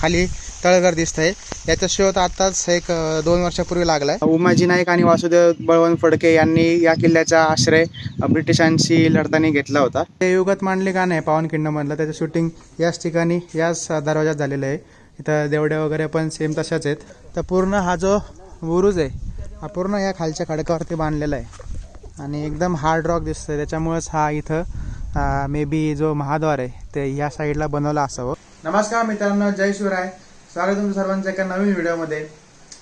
खाली तळघर दिसतंय. याचा शोध आताच एक दोन वर्षापूर्वी लागलाय. उमाजी नाईक आणि वासुदेव बळवंत फडके यांनी या किल्ल्याचा आश्रय ब्रिटिशांशी लढताना घेतला होता. ते युगत मांडले गाणं आहे पावन मधलं त्याचं शूटिंग याच ठिकाणी याच दरवाजात झालेलं आहे. इथं देवड्या वगैरे पण सेम तशाच आहेत. तर पूर्ण हा जो बुरुज आहे हा पूर्ण या खालच्या खडकावरती बांधलेला आहे. आणि एकदम हार्ड रॉक दिसतोय. त्याच्यामुळेच हा इथं मे बी जो महाद्वार आहे ते या साईडला बनवला असावं. नमस्कार मित्रांनो जय शिवराय. स्वागत तुमचं सर्वांचं एका नवीन व्हिडिओमध्ये.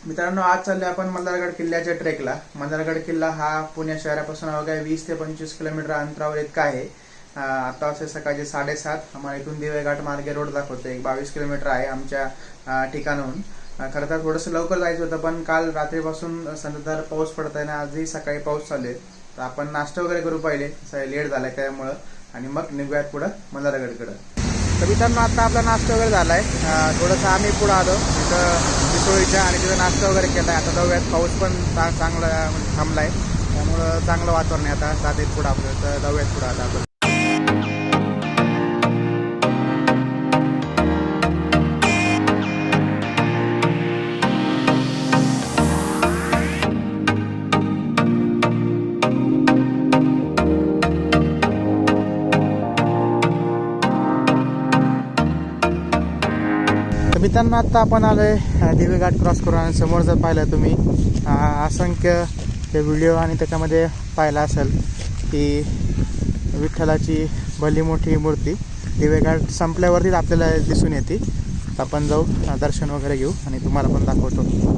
मित्रांनो आज चालले आपण मल्हारगड किल्ल्याच्या ट्रेकला. मंदारगड किल्ला हा पुणे शहरापासून अवघ्या वीस ते पंचवीस किलोमीटर अंतरावर इतका आहे. आता असे सकाळचे साडेसात. आम्हाला इथून दिवेघाट मार्गे रोड दाखवतो. एक बावीस किलोमीटर आहे आमच्या ठिकाणाहून. खरं तर थोडंसं लवकर जायचं होतं पण काल रात्रीपासून संततधार पाऊस पडत आहे ना आजही सकाळी पाऊस चालू आहे. तर आपण नाश्ता वगैरे करू पाहिले. लेट झाला त्यामुळं. आणि मग निघूयात पुढं मल्हारगडकडं तर मित्रांनो आता आपला नाश्ता वगैरे झाला आहे थोडंसं आम्ही पुढं आलो. तिथं मिसोळीच्या आणि तिथं नाश्ता वगैरे केला आहे आता दव्यात पाऊस पण चांगला म्हणजे थांबलाय. त्यामुळं चांगलं वातावरण आहे आता. जाते पुढं आपलं. तर दव्यात पुढं आता आपण. मित्रांनो आता आपण आलो आहे दिवे घाट क्रॉस करून आणि समोर जर पाहिलं तुम्ही असंख्य ते व्हिडिओ आणि त्याच्यामध्ये पाहिला असेल की विठ्ठलाची भली मोठी मूर्ती दिवे घाट संपल्यावरतीच आपल्याला दिसून येते. आपण जाऊ दर्शन वगैरे घेऊ आणि तुम्हाला पण दाखवतो.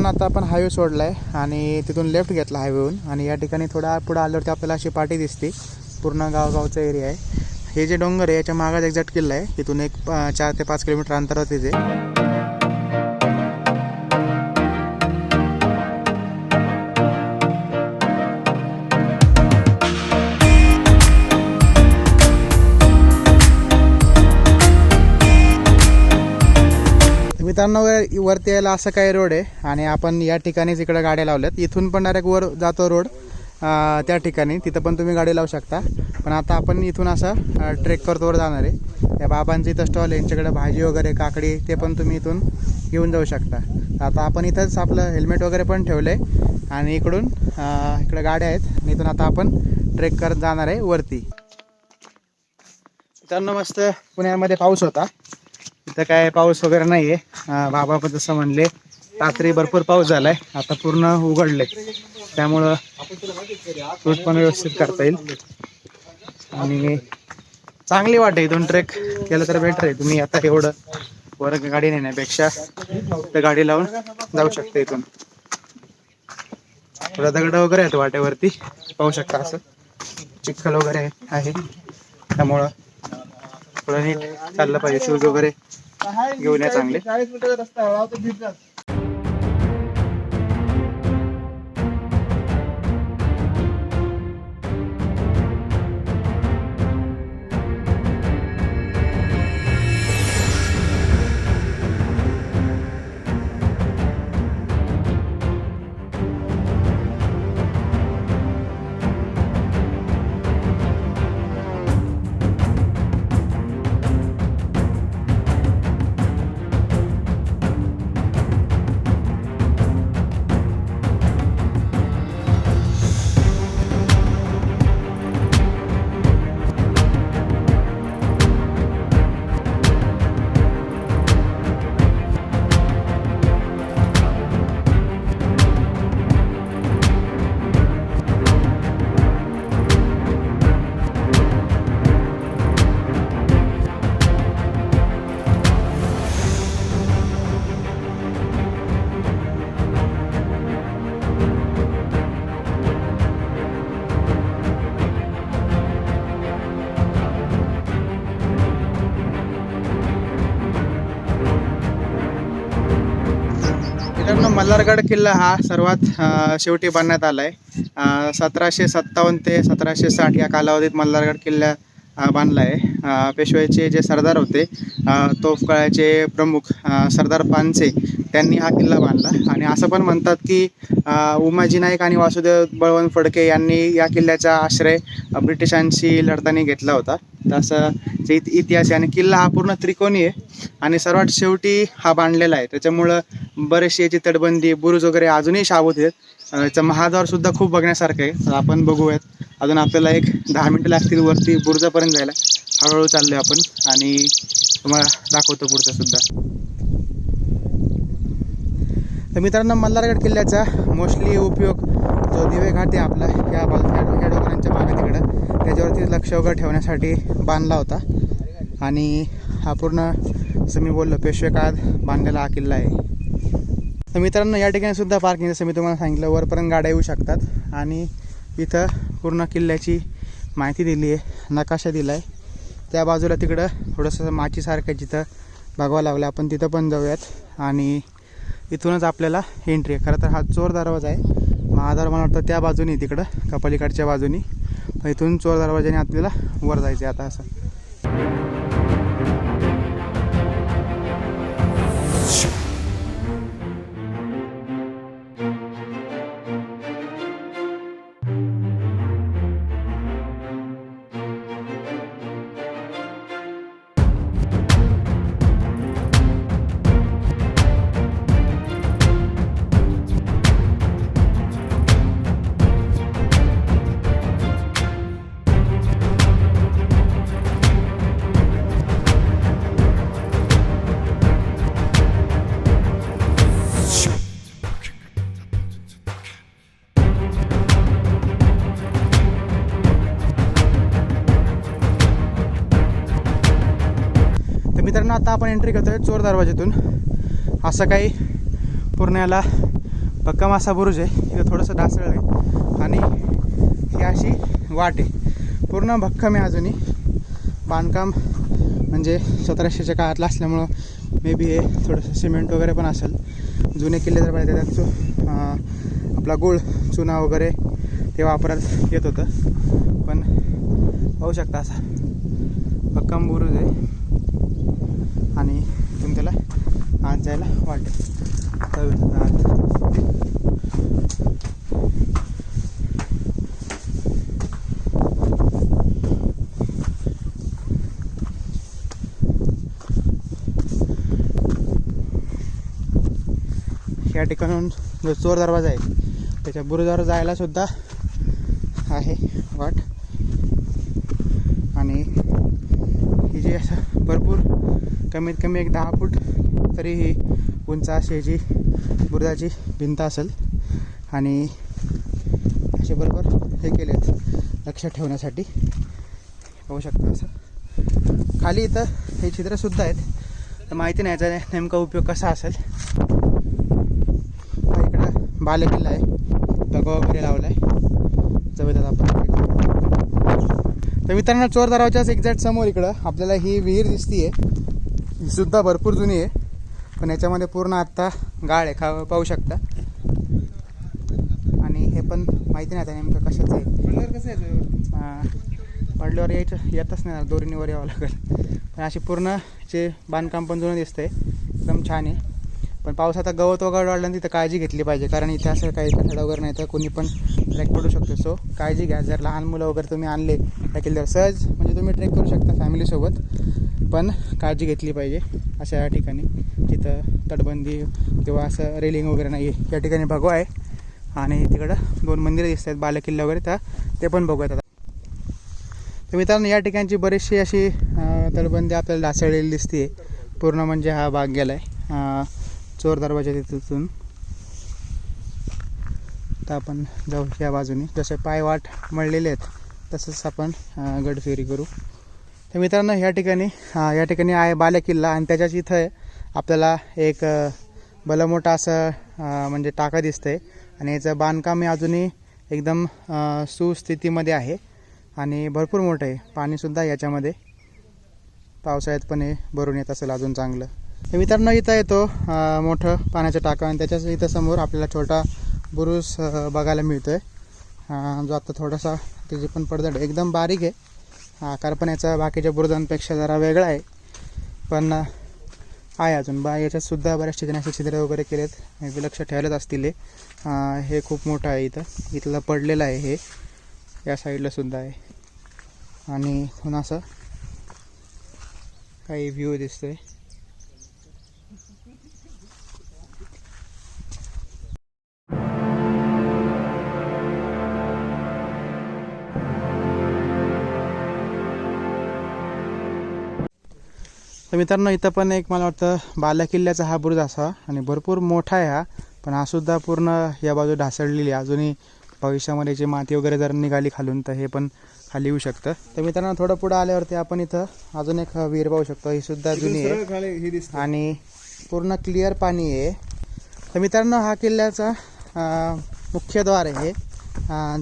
मित्रांनो आता आपण हायवे सोडला आहे आणि तिथून लेफ्ट घेतला हायवेहून आणि या ठिकाणी थोडा पुढं आल्यावरती आपल्याला अशी पाठी दिसते. पूर्ण गावगावचा एरिया आहे. हे जे डोंगर आहे याच्या मागात एक्झॅक्ट किल्ला आहे. तिथून एक चार ते पाच किलोमीटर अंतरावरतीच तिथे. मित्रांनो वरती यायला असं काही रोड आहे. आणि आपण या ठिकाणीच जिकडं गाड्या लावल्यात. इथून पण डायरेक्ट वर जातो रोड. त्या ठिकाणी. तिथं पण तुम्ही गाडी लावू शकता. पण आता आपण इथून असा ट्रेक करतो वर जाणार आहे. त्या बाबांचं इथं स्टॉल आहे. यांच्याकडे भाजी वगैरे काकडी ते पण तुम्ही इथून घेऊन जाऊ शकता. आता आपण इथंच आपलं हेल्मेट वगैरे पण ठेवलं आहे आणि इकडून इकडं गाड्या आहेत. आणि इथून आता आपण ट्रेक करत जाणार आहे वरती. मित्रांनो मस्त पुण्यामध्ये पाऊस होता. इथं काय पाऊस वगैरे नाहीये. बाबा पण जसं म्हणले रात्री भरपूर पाऊस झालाय आता पूर्ण उघडले त्यामुळं रूट पण व्यवस्थित करता येईल. आणि चांगली वाटे इथून ट्रेक केलं तर बेटर आहे. तुम्ही आता एवढं वर गाडी नेण्यापेक्षा तर गाडी लावून जाऊ शकता इथून. थोडा दगड वगैरे आहेत वाटेवरती पाहू शकता असं. चिखल वगैरे आहे. त्यामुळं थोडं नीट चाललं पाहिजे शूज वगैरे घेऊन या चांगले. मल्हारगड किल्ला हा सर्वात शेवटी बांधण्यात आला आहे सतराशे सत्तावन्न ते सतराशे साठ या कालावधीत मल्हारगड किल्ला बांधला आहे अ, पेशवाईचे जे सरदार होते अ, तोफकाळ्याचे प्रमुख सरदार पानसे त्यांनी हा किल्ला बांधला. आणि असं पण म्हणतात की उमाजी नाईक आणि वासुदेव बळवंत फडके यांनी या किल्ल्याचा आश्रय ब्रिटिशांशी लढताना घेतला होता. तसं इतिहास आहे आणि किल्ला हा पूर्ण त्रिकोणी आहे. आणि सर्वात शेवटी हा बांधलेला आहे. त्याच्यामुळं बरेचशी याची तटबंदी बुरुज वगैरे अजूनही शाबूत आहेत. त्याचं याचं महाद्वार सुद्धा खूप बघण्यासारखं आहे. तर आपण बघूयात. अजून आपल्याला एक दहा मिनटं लागतील वरती बुरुजापर्यंत जायला. हळूहळू चाललो आपण. आणि तुम्हाला दाखवतो पुढचं सुद्धा. तर मित्रांनो मल्हारगड किल्ल्याचा मोस्टली उपयोग जो दिवे घाट आहे आपला या बाजू ह्या डोंगरांच्या भागात त्याच्यावरती लक्ष वगैरे ठेवण्यासाठी बांधला होता. आणि हा पूर्ण जसं मी बोललो पेशवे काळात बांधलेला हा किल्ला आहे. तर मित्रांनो या ठिकाणी सुद्धा पार्किंग जसं मी तुम्हाला सांगितलं वरपर्यंत गाड्या येऊ शकतात. आणि इथं पूर्ण किल्ल्याची माहिती दिली आहे नकाशा दिला आहे त्या बाजूला तिकडं थोडंसं माचीसारखं आहे जिथं बघावं लागलं आपण तिथं पण जाऊयात. आणि इथूनच आपल्याला एंट्री आहे. खरं तर हा चोर दरवाजा आहे. महाद्वार मला वाटतं त्या बाजूनी तिकडं कपालीकडच्या बाजूनी. तर इथून चोर दरवाजाने आपल्याला वर जायचं आहे आता असं. तर आपण एंट्री करतोय चोर दरवाजातून असं काही पूर्ण पक्का भक्कम असा बुरुज आहे. इथं थोडंसं ढासळ आहे. आणि ही अशी वाट आहे. पूर्ण भक्कम आहे अजूनही. बांधकाम म्हणजे सतराशेच्या काळातलं असल्यामुळं मे बी हे थोडंसं सिमेंट वगैरे पण असेल. जुने किल्ले जर पाहिजे त्यात चु- आपला गुळ चुना वगैरे ते वापरात येत होतं. पण पाहू शकता असा. भक्कम बुरुज आहे. आणि इथून त्याला आत जायला वाटेल आत. या ठिकाणून जो चोर दरवाजा आहे त्याच्या बुरुजावर जायला सुद्धा आहे वाट आणि ही जी असं भरपूर कमीत कमी एक दहा फूट तरी ही उंच अशी जी बुरुजाची भिंत असेल. आणि असे बरोबर हे केले आहेत. लक्ष ठेवण्यासाठी. पाहू शकता असं. खाली इथं हे छिद्रसुद्धा आहेत. तर माहिती नाही याचा नेमका उपयोग कसा असेल. इकडं बालेकिल्ला आहे. दगा वगैरे लावला आहे जाऊयात आपण तर मित्रांनो चोर दरवाजाच एक्झॅक्ट समोर इकडं आपल्याला ही विहीर दिसतीये. ही सुद्धा भरपूर जुनी आहे. पण याच्यामध्ये पूर्ण आत्ता गाळ आहे. खा पाहू शकता. आणि हे पण माहिती नाही आता नेमकं कशाचं आहे. कसं आहे हां. पडल्यावर यायचं येतच नाही ना. दोरीने वर यावं लागेल. पण अशी पूर्ण जे बांधकाम पण जुनं दिसतंय एकदम छान आहे. पण पावसात आता गवत वगैरे वाढलं तिथं काळजी घेतली पाहिजे. कारण इथे असं काही कठडा वगैरे नाही तर कोणी पण ट्रेक पडू शकतो. सो काळजी घ्या. जर लहान मुलं वगैरे तुम्ही आणले त्या किल्ल्यावर सहज म्हणजे तुम्ही ट्रेक करू शकता फॅमिलीसोबत. पण काळजी घेतली पाहिजे अशा ठिकाणी. जिथं तटबंदी किंवा असं रेलिंग वगैरे नाही आहे या ठिकाणी भगवा आहे. आणि तिकडं दोन मंदिरं दिसत आहेत बालेकिल्ला वगैरे. तर ते पण बघूयात आता. तर मित्रांनो या ठिकाणची बरीचशी अशी तटबंदी आपल्याला ढासळलेली दिसते पूर्ण म्हणजे हा भाग गेला आहे चोर दरवाजा तिथून. तर आपण जाऊ या बाजूने. जसे पायवाट मळलेले आहेत तसंच आपण गडफेरी करू. तर मित्रांनो या ठिकाणी या ठिकाणी आहे बालेकिल्ला आणि त्याच्याच इथं आपल्याला एक भलं मोठं असं म्हणजे टाका दिसतंय. आणि याचं बांधकाम हे अजूनही एकदम सुस्थितीमध्ये आहे आणि भरपूर मोठं आहे. पाणीसुद्धा याच्यामध्ये पावसाळ्यात पण हे भरून येत असेल अजून चांगलं. तर मित्रांनो इथं येतो मोठं पाण्याचं टाकं आणि त्याच्याच इथं समोर आपल्याला छोटा बुरुस बघायला मिळतो आहे जो आता थोडासा त्याची पण पडदड एकदम बारीक आहे. आकार पण याचा बाकीच्या बुरुजांपेक्षा जरा वेगळा आहे. पण आहे अजून. बा याच्यातसुद्धा बऱ्याच ठिकाणी असे छिद्र वगैरे केलेत. मे बी लक्ष ठेवलेच असतील हे. हे खूप मोठं आहे इथं. इथलं पडलेलं आहे हे. या साईडला सुद्धा आहे. आणि इथून असं काही व्ह्यू दिसतोय. तर मित्रांनो इथं पण एक मला वाटतं बालेकिल्ल्याचा हा बुरुज असा आणि भरपूर मोठा आहे हा. पण हा सुद्धा पूर्ण या बाजू ढासळलेली आहे. अजूनही भविष्यामध्ये जे माती वगैरे जर निघाली खालून तर हे पण खाली येऊ शकतं. तर मित्रांनो थोडं पुढं आल्यावरती आपण इथं अजून एक विहीर पाहू शकतो. ही सुद्धा जुनी आहे. आणि पूर्ण क्लिअर पाणी आहे. तर मित्रांनो हा किल्ल्याचा मुख्य द्वार आहे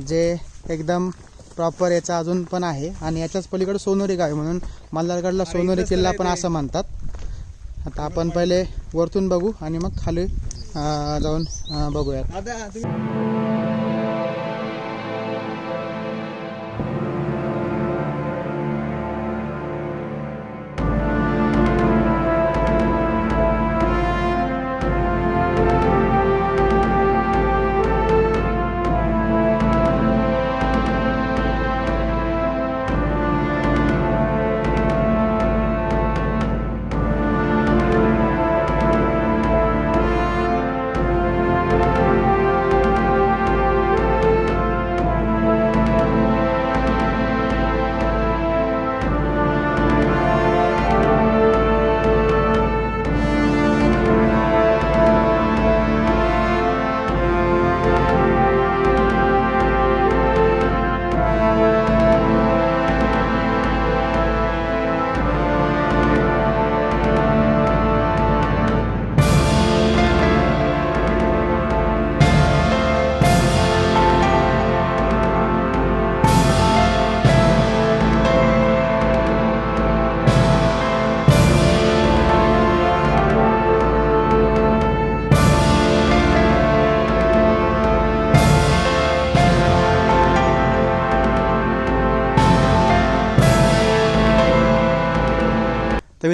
जे एकदम प्रॉपर याचा अजून पण आहे. आणि याच्याच पलीकडे सोनोरी गाव आहे म्हणून मल्हारगडला सोनोरी किल्ला पण असं म्हणतात. आता आपण पहिले वरतून बघू आणि मग खाली जाऊन बघूयात.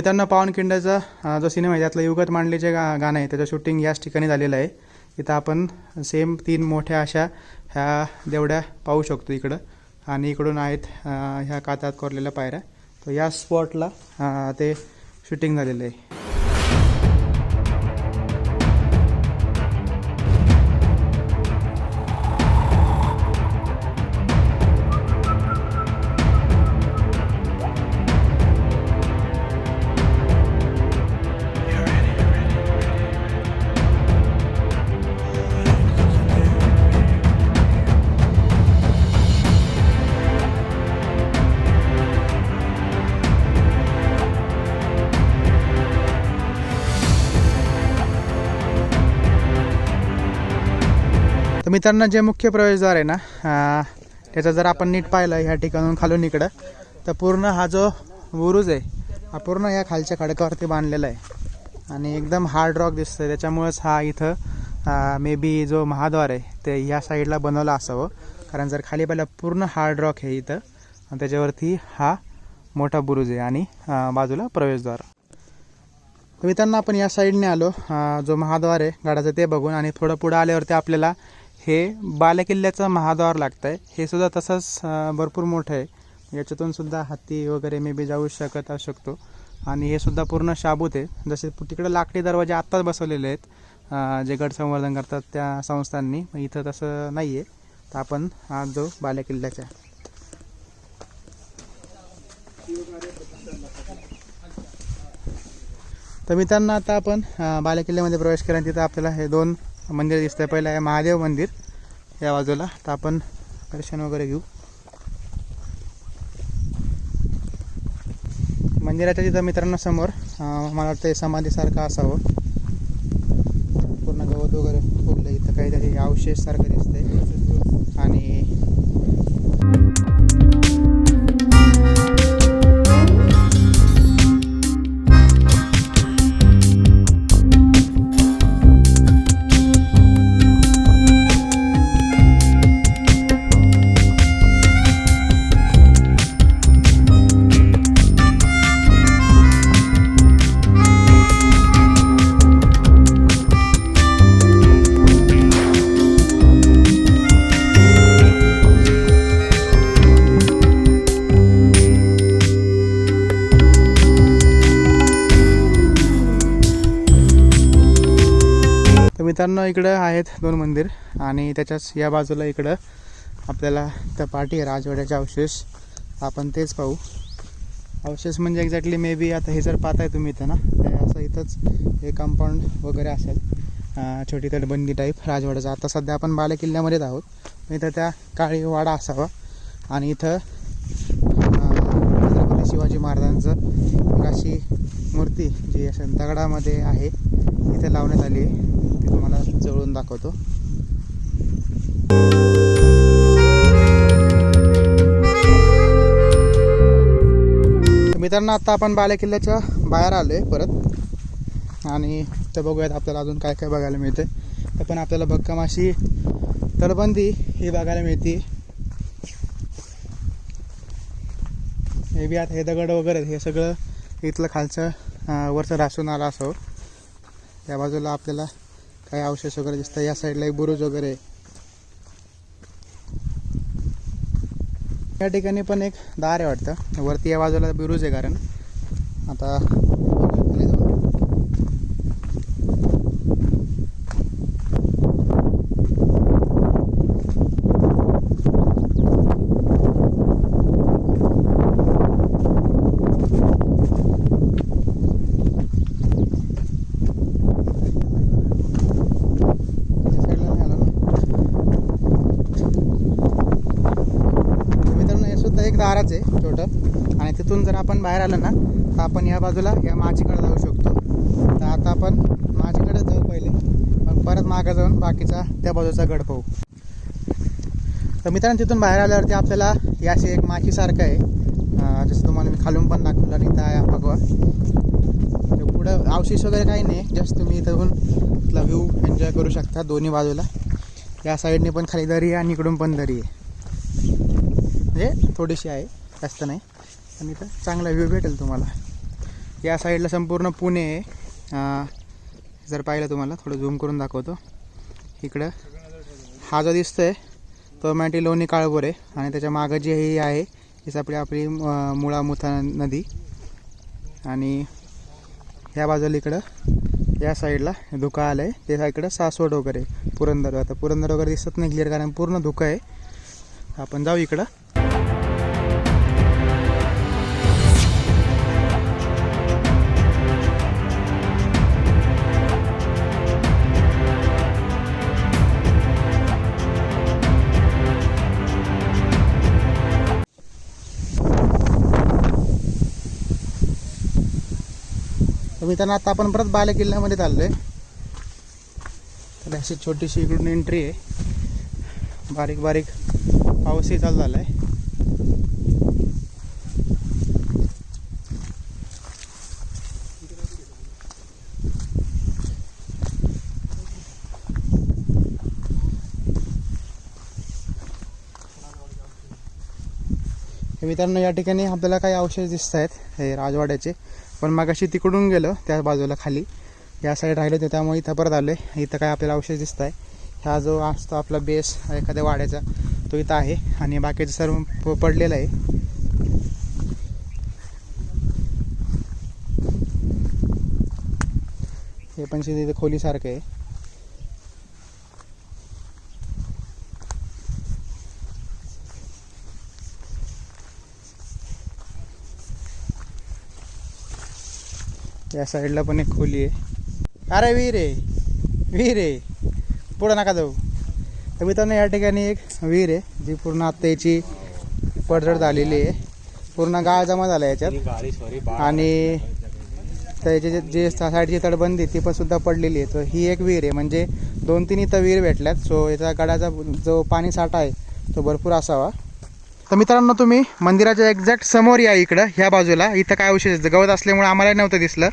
मित्रांनो पावनखिंडाचा जो सिनेमा आहे त्यातलं युगत मांडले जे गा गाणं आहे त्याचं शूटिंग याच ठिकाणी झालेलं आहे. इथं आपण सेम तीन मोठ्या अशा ह्या देवड्या पाहू शकतो इकडं. आणि इकडून आहेत ह्या कातात कोरलेल्या पायऱ्या. तर या स्पॉटला ते शूटिंग झालेलं आहे. मित्रांनो जे मुख्य प्रवेशद्वार आहे ना त्याचं जर आपण नीट पाहिलं ह्या ठिकाणून खालून इकडं तर पूर्ण हा जो बुरुज आहे हा पूर्ण या खालच्या खडकावरती बांधलेला आहे. आणि एकदम हार्ड रॉक दिसतं त्याच्यामुळेच हा इथं मे बी जो महाद्वार आहे ते ह्या साईडला बनवला असावं. कारण जर खाली पाहिलं पूर्ण हार्ड रॉक आहे इथं. आणि त्याच्यावरती हा मोठा बुरुज आहे आणि बाजूला प्रवेशद्वार. तर मित्रांनो आपण या साईडने आलो. जो महाद्वार आहे गडाचं ते बघून आणि थोडं पुढं आल्यावरती आपल्याला हे बालेकिल्ल्याचं महाद्वार लागतं आहे हे सुद्धा तसंच भरपूर मोठं आहे. याच्यातून सुद्धा हत्ती वगैरे मे बी जाऊ शकत असू शकतो. आणि हे सुद्धा पूर्ण शाबूत आहे. जसे तिकडे लाकडी दरवाजे आत्ताच बसवलेले आहेत. जे गड संवर्धन करतात त्या संस्थांनी. इथं तसं नाही आहे तर आपण आज जो बालेकिल्ल्याच्या. तर मित्रांनो आता आपण बालेकिल्ल्यामध्ये प्रवेश केला तिथं आपल्याला हे दोन मंदिर दिसतंय. पहिलं आहे महादेव मंदिर या बाजूला. तर आपण दर्शन वगैरे घेऊ. मंदिराच्या तिथं मित्रांनो समोर मला वाटतं समाधीसारखं असावं. पूर्ण गवत वगैरे फुललं इथं काहीतरी अवशेषसारखं दिसतंय. मित्रांनो इकडं आहेत दोन मंदिर आणि त्याच्याच या बाजूला इकडं आपल्याला तपाटी राजवाड्याचे अवशेष. आपण तेच पाहू. अवशेष म्हणजे एक्झॅक्टली मे बी आता हे जर पाहताय तुम्ही इथं ना असं इथंच हे कंपाऊंड वगैरे असेल. छोटी तटबंदी टाईप राजवाड्याचा. आता सध्या आपण बाले किल्ल्यामध्येच आहोत. इथं त्या काळी वाडा असावा. आणि इथं छत्रपती शिवाजी महाराजांचं एक अशी मूर्ती जी अशा दगडामध्ये आहे इथे लावण्यात आली आहे. ते तुम्हाला जवळून दाखवतो. मित्रांनो आता आपण बाले किल्ल्याच्या बाहेर आलोय परत. आणि ते बघूयात आपल्याला अजून काय काय बघायला मिळते तर पण आपल्याला भक्कम अशी ही बघायला मिळते. हे बी आता हे दगड वगैरे हे सगळं इथलं खालचं वरचं रासून आलं असं. त्या बाजूला आपल्याला काही अवशेष वगैरे दिसत या साईडला एक बुरुज वगैरे. या ठिकाणी पण एक दार आहे वाटतं. वरती या बाजूला बुरुज आहे कारण. आता खाली जाऊन या साईडला नाही आलो ना मित्रांनो हे सुद्धा एक दाराच आहे छोटं आणि तिथून जर आपण बाहेर आलं ना तर आपण या बाजूला या माझीकडे जाऊ शकतो. तर आता आपण माझीकडे जाऊ पहिले मग परत मागं जाऊन बाकीचा त्या बाजूचा गड पाहू. तर मित्रांनो तिथून बाहेर आल्यावरती आपल्याला याशी अशी एक माचीसारखं आहे. जसं तुम्हाला मी खालून पण दाखवलं आणि त्या भगवा. तर पुढं अवशेष वगैरे काही नाही जस्ट तुम्ही इथून तिथला व्ह्यू एन्जॉय करू शकता दोन्ही बाजूला. या साईडने पण खाली दरी आहे आणि इकडून पण दरी आहे. म्हणजे थोडीशी आहे जास्त नाही. आणि इथं. चांगला व्ह्यू भेटेल तुम्हाला. या साईडला संपूर्ण पुणे आहे. जर पाहिलं तुम्हाला थोडं झूम करून दाखवतो. इकडं. हा जो दिसतोय तो मॅटी लोणी काळभोर आहे. आणि त्याच्या मागं जी ही आहे हीच आपली आपली मुळामुथा मुळा मुथा नदी. आणि ह्या बाजूला इकडं या साईडला धुका आलं आहे ते इकडं सासवड वगैरे पुरंदर. आता पुरंदर वगैरे दिसत नाही क्लिअर कारण पूर्ण धुकं आहे. आपण जाऊ इकडं. मित्रांनो आता आपण परत बाले किल्ल्यामध्ये चाललोय. तर अशी छोटीशी इकडून एंट्री आहे. बारीक बारीक पाऊसही चालू झाला आहे मित्रांनो या ठिकाणी आपल्याला काही अवशेष दिसत आहेत हे राजवाड्याचे. पण मग अशी तिकडून गेलो त्या बाजूला खाली. या साईड राहिले होते त्यामुळे इथं परत आलो आहे इथं काय आपल्याला अवशेष दिसत आहे ह्या जो असतो आपला बेस एखाद्या वाड्याचा तो इथं आहे. आणि बाकीचं सर्व प- पडलेलं आहे. हे पण तिथे खोलीसारखं आहे. या साईडला पण एक खोली आहे. अरे विहीर आहे. विहीर आहे. पुढं नका जाऊ. तर मित्रांनो या ठिकाणी एक विहीर आहे जी पूर्ण आता याची पडझड झालेली आहे. पूर्ण गाळ जमा झाला याच्यात. आणि त्याची जे- जे साईडची तटबंदी ती पण सुद्धा पडलेली आहे. तर ही एक विहीर आहे. म्हणजे दोन तीन इथं विहीर भेटल्यात. सो याचा गडाचा जो पाणी साठा आहे तो भरपूर असावा. तर मित्रांनो तुम्ही मंदिराच्या एक्झॅक्ट समोर या इकडं ह्या बाजूला. इथं काय अवशेष गवत असल्यामुळे आम्हाला नव्हतं दिसलं.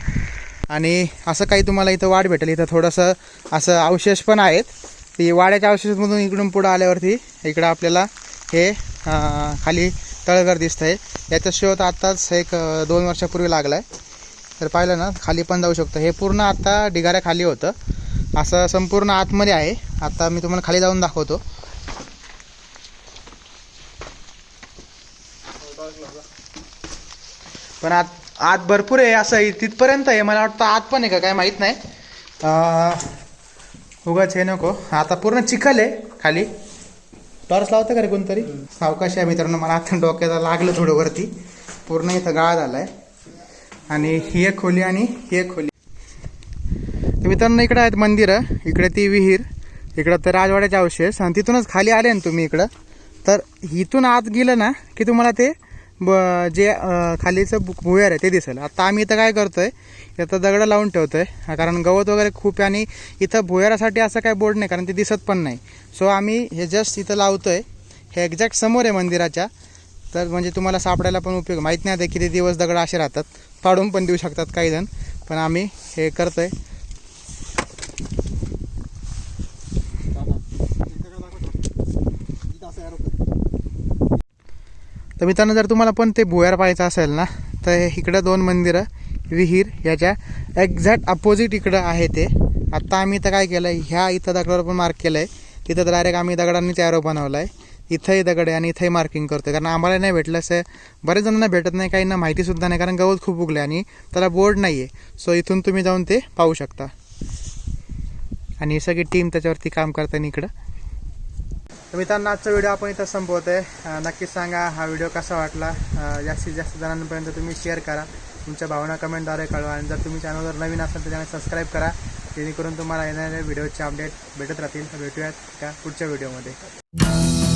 आणि असं काही तुम्हाला इथं वाढ भेटेल. इथं थोडंसं असं अवशेष पण आहेत. ती वाड्याच्या अवशेषमधून इकडून पुढं आल्यावरती इकडं आपल्याला हे खाली तळघर दिसतं आहे याचा शोध आत्ताच एक दोन वर्षापूर्वी लागला आहे तर पाहिलं ना खाली पण जाऊ शकतो. हे पूर्ण आत्ता ढिगाऱ्या खाली होतं. असं संपूर्ण आतमध्ये आहे. आत्ता मी तुम्हाला खाली जाऊन दाखवतो. पण आत आत भरपूर आहे असं आहे, तिथपर्यंत आहे. मला वाटतं आत पण आहे का काय माहीत नाही. उगाच हे नको. आता पूर्ण चिखल आहे खाली. टॉर्च लावतं का रे कोणतरी? सावकाश आहे मित्रांनो मला आता डोक्याला लागलं थोडं वरती. पूर्ण इथं गाळ आहे आणि ही एक खोली आणि ही एक खोली. मित्रांनो इकडं आहेत मंदिरं. इकडे ती विहीर. इकडं तर राजवाड्याचे अवशेष. आणि तिथूनच खाली आले ना तुम्ही इकडं. तर इथून आत गेलं ना की तुम्हाला ते ब जे खालीचं भु- भुयार आहे ते दिसेल. आता आम्ही इथं काय करतो आहे इथं दगडं लावून ठेवतो आहे कारण गवत वगैरे खूप आहे आणि इथं भुयारासाठी असं काय बोर्ड नाही कारण ते दिसत पण नाही. सो आम्ही हे जस्ट इथं लावतो आहे हे एक्झॅक्ट समोर आहे मंदिराच्या. तर म्हणजे तुम्हाला सापडायला पण उपयोग माहीत नाही आता किती दिवस दगड असे राहतात. पाडून पण देऊ शकतात काही जण पण आम्ही हे करतो आहे तर मित्रांनो जर तुम्हाला पण ते भुयार पाहायचं असेल ना तर हे इकडं दोन मंदिरं विहीर याच्या एक्झॅक्ट अपोजिट इकडं आहे ते. आत्ता आम्ही इथं काय केलं आहे ह्या इथं दगडावर पण मार्क केलं आहे तिथं डायरेक्ट आम्ही दगडांनीच ॲरो बनवला आहे इथंही दगड आहे आणि इथंही मार्किंग करतोय. कारण आम्हाला नाही भेटलं असं बरेच जणांना भेटत नाही काहींना माहितीसुद्धा नाही कारण गवत खूप उगले आणि त्याला बोर्ड नाही आहे सो इथून तुम्ही जाऊन ते पाहू शकता. आणि सगळी टीम त्याच्यावरती काम करताना इकडं. तर मित्रांनो आजचा व्हिडिओ आपण इथं संपवत आहे नक्कीच सांगा हा व्हिडिओ कसा वाटला. जास्तीत जास्त जणांपर्यंत तुम्ही शेअर करा. तुमच्या भावना कमेंटद्वारे कळवा. आणि जर तुम्ही चॅनलवर नवीन असाल तर चॅनल सबस्क्राईब करा. जेणेकरून तुम्हाला येणाऱ्या व्हिडिओचे अपडेट भेटत राहतील. भेटूयात त्या पुढच्या व्हिडिओमध्ये.